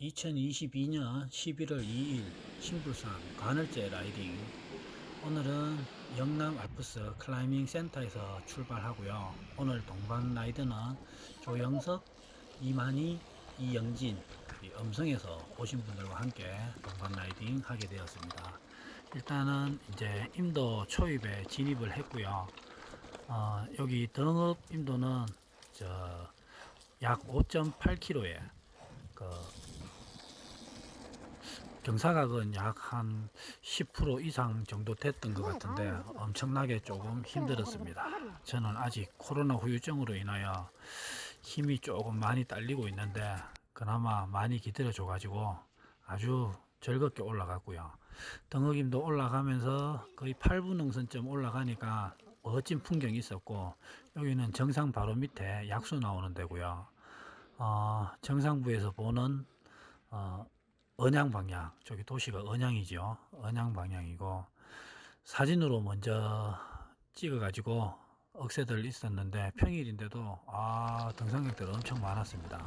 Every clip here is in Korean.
2022년 11월 2일 신불산 가늘제 라이딩. 오늘은 영남 알프스 클라이밍 센터에서 출발하고요. 오늘 동반 라이드는 조영석, 이만희, 이영진 이 음성에서 오신 분들과 함께 동반 라이딩 하게 되었습니다. 일단은 이제 임도 초입에 진입을 했고요. 어, 여기 등업 임도는 저 약 5.8km에 그 경사각은 약 한 10% 이상 정도 됐던 것 같은데 엄청나게 조금 힘들었습니다. 저는 아직 코로나 후유증으로 인하여 힘이 조금 많이 딸리고 있는데 그나마 많이 기다려줘 가지고 아주 즐겁게 올라갔고요. 등어김도 올라가면서 거의 8분 능선점 올라가니까 멋진 풍경이 있었고 여기는 정상 바로 밑에 약수 나오는 데고요. 어, 정상부에서 보는 어, 언양 방향, 저기 도시가 언양이죠. 언양 방향이고 사진으로 먼저 찍어가지고 억새들 있었는데 평일인데도 아 등산객들 엄청 많았습니다.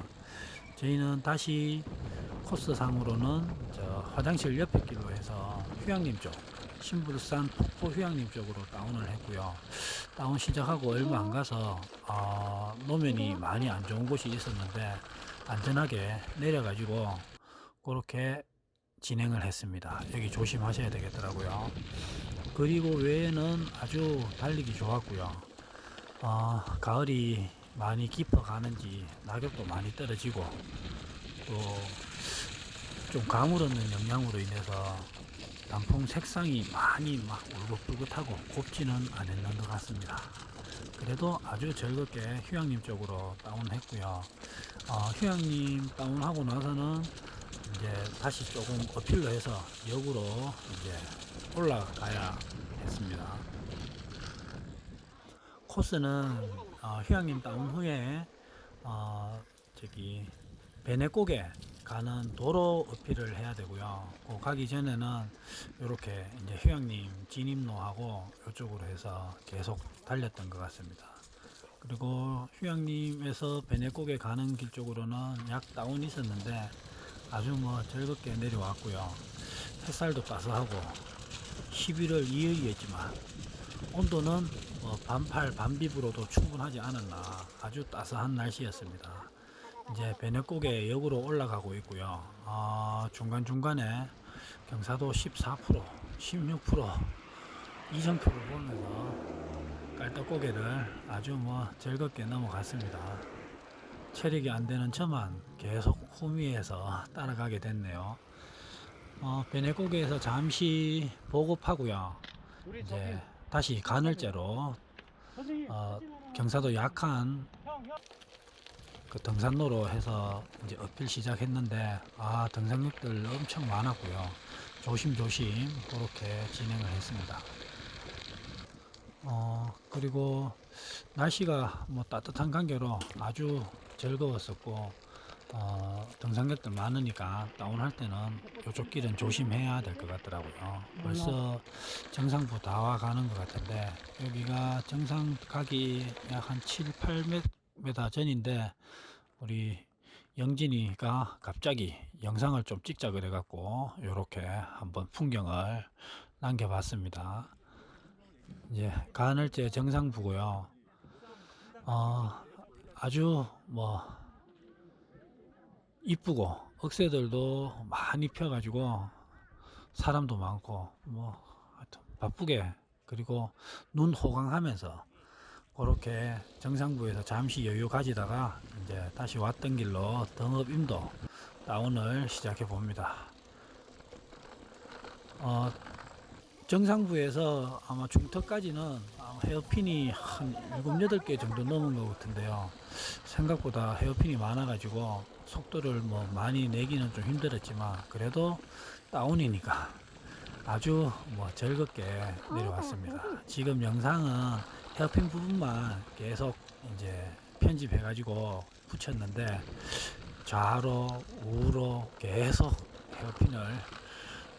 저희는 다시 코스상으로는 저 화장실 옆에 길로 해서 휴양림 쪽 신불산 폭포 휴양림 쪽으로 다운을 했고요. 다운 시작하고 얼마 안 가서 어, 노면이 많이 안 좋은 곳이 있었는데 안전하게 내려가지고 그렇게 진행을 했습니다. 여기 조심하셔야 되겠더라고요. 그리고 외에는 아주 달리기 좋았고요. 어, 가을이 많이 깊어가는지 낙엽도 많이 떨어지고 또 좀 가물었는 영향으로 인해서 단풍 색상이 많이 막 울긋불긋하고 곱지는 않았는 것 같습니다. 그래도 아주 즐겁게 휴양림 쪽으로 다운했고요. 어, 휴양림 다운하고 나서는 이제 다시 조금 어필로 해서 역으로 이제 올라가야 했습니다. 코스는 어, 휴양림 다운 후에 어, 저기 베네곡에 가는 도로 어필을 해야 되고요. 그 가기 전에는 이렇게 이제 휴양림 진입로하고 이쪽으로 해서 계속 달렸던 것 같습니다. 그리고 휴양림에서 베네곡에 가는 길 쪽으로는 약 다운이 있었는데 아주 뭐 즐겁게 내려왔고요. 햇살도 따스하고 11월 2일이었지만 온도는 뭐 반팔 반비브로도 충분하지 않았나 아주 따스한 날씨였습니다. 이제 베네곡에 역으로 올라가고 있고요. 아, 중간중간에 경사도 14%, 16%, 이정표를 보면서 깔떡고개를 아주 뭐 즐겁게 넘어갔습니다. 체력이 안 되는 저만 계속 후미에서 따라가게 됐네요. 어, 베네고개에서 잠시 보급하고요. 이제 다시 가늘째로 어, 경사도 약한 그 등산로로 해서 이제 어필 시작했는데 아 등산객들 엄청 많았고요. 조심조심 그렇게 진행을 했습니다. 어 그리고 날씨가 뭐 따뜻한 관계로 아주 즐거웠었고 어, 등산객들 많으니까 다운할 때는 이쪽 길은 조심해야 될 것 같더라고요. 벌써 정상부 다 와가는 것 같은데 여기가 정상 가기 약 한 7, 8m 전인데 우리 영진이가 갑자기 영상을 좀 찍자 그래갖고 이렇게 한번 풍경을 남겨봤습니다. 이제 가늘제 정상부고요. 어, 아주 뭐 이쁘고 억새들도 많이 펴가지고 사람도 많고 뭐 하여튼 바쁘게 그리고 눈 호강하면서 그렇게 정상부에서 잠시 여유 가지다가 이제 다시 왔던 길로 등업 임도 다운을 시작해 봅니다. 어, 정상부에서 아마 중턱까지는 아마 헤어핀이 한 7, 8개 정도 넘은 것 같은데요. 생각보다 헤어핀이 많아가지고 속도를 뭐 많이 내기는 좀 힘들었지만 그래도 다운이니까 아주 뭐 즐겁게 내려왔습니다. 지금 영상은 헤어핀 부분만 계속 이제 편집해가지고 붙였는데 좌로 우로 계속 헤어핀을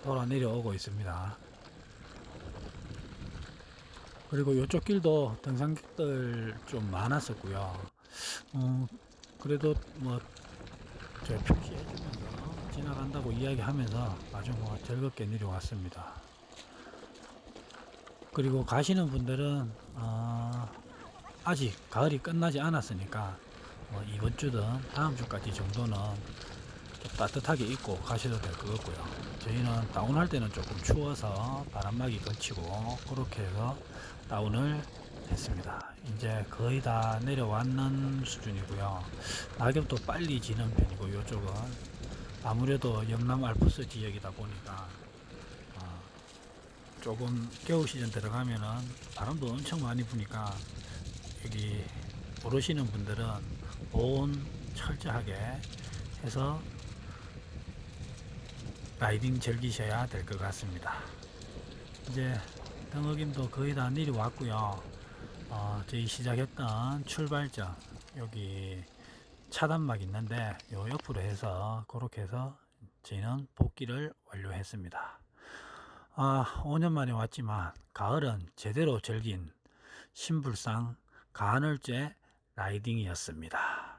돌아 내려오고 있습니다. 그리고 이쪽 길도 등산객들 좀 많았었고요. 어, 그래도 뭐, 저 표시해주면서 간다고 이야기하면서 아주 뭐 즐겁게 내려왔습니다. 그리고 가시는 분들은 어, 아직 가을이 끝나지 않았으니까 뭐 이번 주든 다음 주까지 정도는 좀 따뜻하게 입고 가셔도 될 것 같고요. 저희는 다운할 때는 조금 추워서 바람막이 걸치고 그렇게 해서 다운을 했습니다. 이제 거의 다 내려왔는 수준이고요. 낙엽도 빨리 지는 편이고 이쪽은 아무래도 영남 알프스 지역이다 보니까 어, 조금 겨울 시즌 들어가면은 바람도 엄청 많이 부니까 여기 오르시는 분들은 보온 철저하게 해서 라이딩 즐기셔야 될 것 같습니다. 이제 등어김도 거의 다 내려 왔고요. 어, 저희 시작했던 출발점 여기 차단막 있는데 요 옆으로 해서 그렇게 해서 저희는 복귀를 완료했습니다. 아, 5년 만에 왔지만 가을은 제대로 즐긴 신불상 가늘제 라이딩이었습니다.